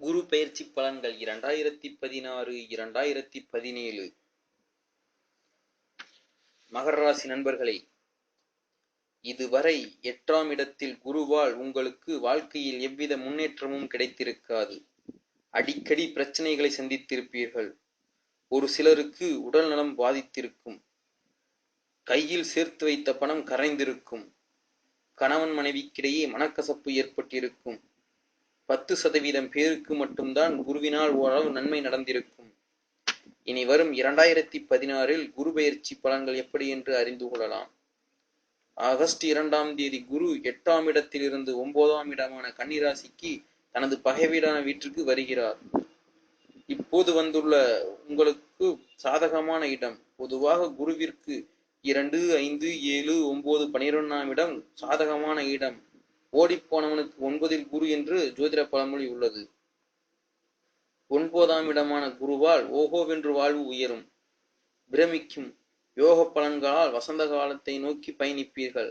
குரு பயிற்சி பலன்கள் இரண்டாயிரத்தி பதினாறு இரண்டாயிரத்தி பதினேழு. மகர ராசி நண்பர்களே இதுவரை எட்டாம் இடத்தில் குருவால் உங்களுக்கு வாழ்க்கையில் எவ்வித முன்னேற்றமும் கிடைத்திருக்காது. அடிக்கடி பிரச்சனைகளை சந்தித்திருப்பீர்கள். ஒரு சிலருக்கு உடல் நலம் பாதித்திருக்கும். கையில் சேர்த்து வைத்த பணம் கரைந்திருக்கும். கணவன் மனைவிக்கிடையே மனக்கசப்பு ஏற்பட்டிருக்கும். பத்து சதவீதம் பேருக்கு மட்டும்தான் குருவினால் ஓரளவு நன்மை நடந்திருக்கும். இனி வரும் இரண்டாயிரத்தி பதினாறில் குரு பயிற்சி பலன்கள் எப்படி என்று அறிந்து கொள்ளலாம். ஆகஸ்ட் இரண்டாம் தேதி குரு எட்டாம் இடத்திலிருந்து ஒன்பதாம் இடமான கன்னிராசிக்கு தனது பகைவீடான வீட்டிற்கு வருகிறார். இப்போது வந்துள்ள உங்களுக்கு சாதகமான இடம் பொதுவாக குருவிற்கு இரண்டு ஐந்து ஏழு ஒன்பது பனிரெண்டாம் இடம் சாதகமான இடம். ஓடிப்போனவனுக்கு ஒன்பதில் குரு என்று ஜோதிட பழமொழி உள்ளது. ஒன்பதாம் இடமான குருவால் ஓஹோவென்று வாழ்வு உயரும். பிரமிக்கும் யோக பலன்களால் வசந்த காலத்தை நோக்கி பயணிப்பீர்கள்.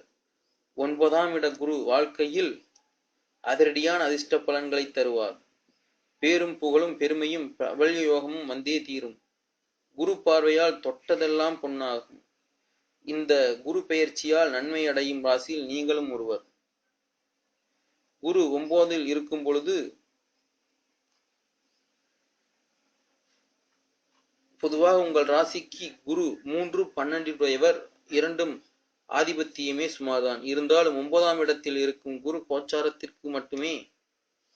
ஒன்பதாம் இட குரு வாழ்க்கையில் அதிரடியான அதிர்ஷ்ட பலன்களை தருவார். பேரும் புகழும் பெருமையும் பிரபல்ய யோகமும் வந்தே தீரும். குரு பார்வையால் தொட்டதெல்லாம் பொன்னாகும். இந்த குரு பெயர்ச்சியால் நன்மை அடையும் ராசியில் நீங்களும் ஒருவர். குரு ஒன்பதில் இருக்கும் பொழுது பொதுவாக உங்கள் ராசிக்கு குரு மூன்று பன்னெண்டுடையவர் இரண்டும் ஆதிபத்தியமே சுமார்தான். இருந்தாலும் ஒன்பதாம் இடத்தில் இருக்கும் குரு கோச்சாரத்திற்கு மட்டுமே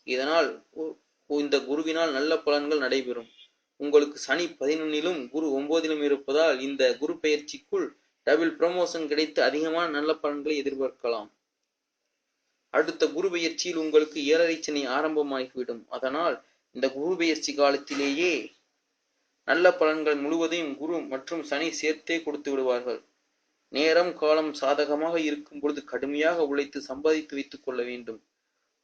இதனால் இந்த குருவினால் நல்ல பலன்கள் நடைபெறும். உங்களுக்கு சனி பதினொன்னிலும் குரு ஒன்பதிலும் இருப்பதால் இந்த குரு பயிற்சிக்குள் டபுள் ப்ரமோஷன் கிடைத்து அதிகமான நல்ல பலன்களை எதிர்பார்க்கலாம். அடுத்த குரு பெயர்ச்சியில் உங்களுக்கு ஏழரை சனி ஆரம்பமாகிவிடும். அதனால் இந்த குரு பெயர்ச்சி காலத்திலேயே நல்ல பலன்கள் முழுவதையும் குரு மற்றும் சனி சேர்த்தே கொடுத்து விடுவார்கள். நேரம் காலம் சாதகமாக இருக்கும் பொழுது கடுமையாக உழைத்து சம்பாதித்து வைத்துக் கொள்ள வேண்டும்.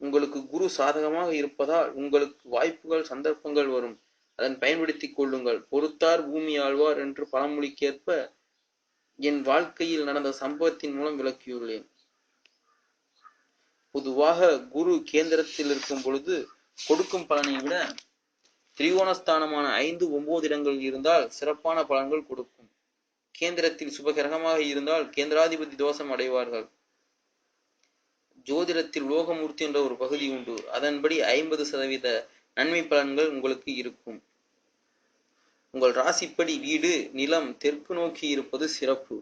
உங்களுக்கு குரு சாதகமாக இருப்பதால் உங்களுக்கு வாய்ப்புகள் சந்தர்ப்பங்கள் வரும். அதன் பயன்படுத்திக் கொள்ளுங்கள். பொறுத்தார் பூமி ஆழ்வார் என்று பழமொழிக்கேற்ப என் வாழ்க்கையில் நடந்த சம்பவத்தின் மூலம் விளக்கியுள்ளேன். பொதுவாக குரு கேந்திரத்தில் இருக்கும் பொழுது கொடுக்கும் பலனை விட திரிகோணஸ்தானமான ஐந்து ஒன்பது இடங்கள் இருந்தால் சிறப்பான பலன்கள் கொடுக்கும். கேந்திரத்தில் சுபகிரகமாக இருந்தால் கேந்திராதிபதி தோஷம் அடைவார்கள். ஜோதிடத்தில் லோகமூர்த்தி என்ற ஒரு பகுதி உண்டு. அதன்படி ஐம்பது சதவீத நன்மை பலன்கள் உங்களுக்கு இருக்கும். உங்கள் ராசிப்படி வீடு நிலம் தெற்கு நோக்கி இருப்பது சிறப்பு.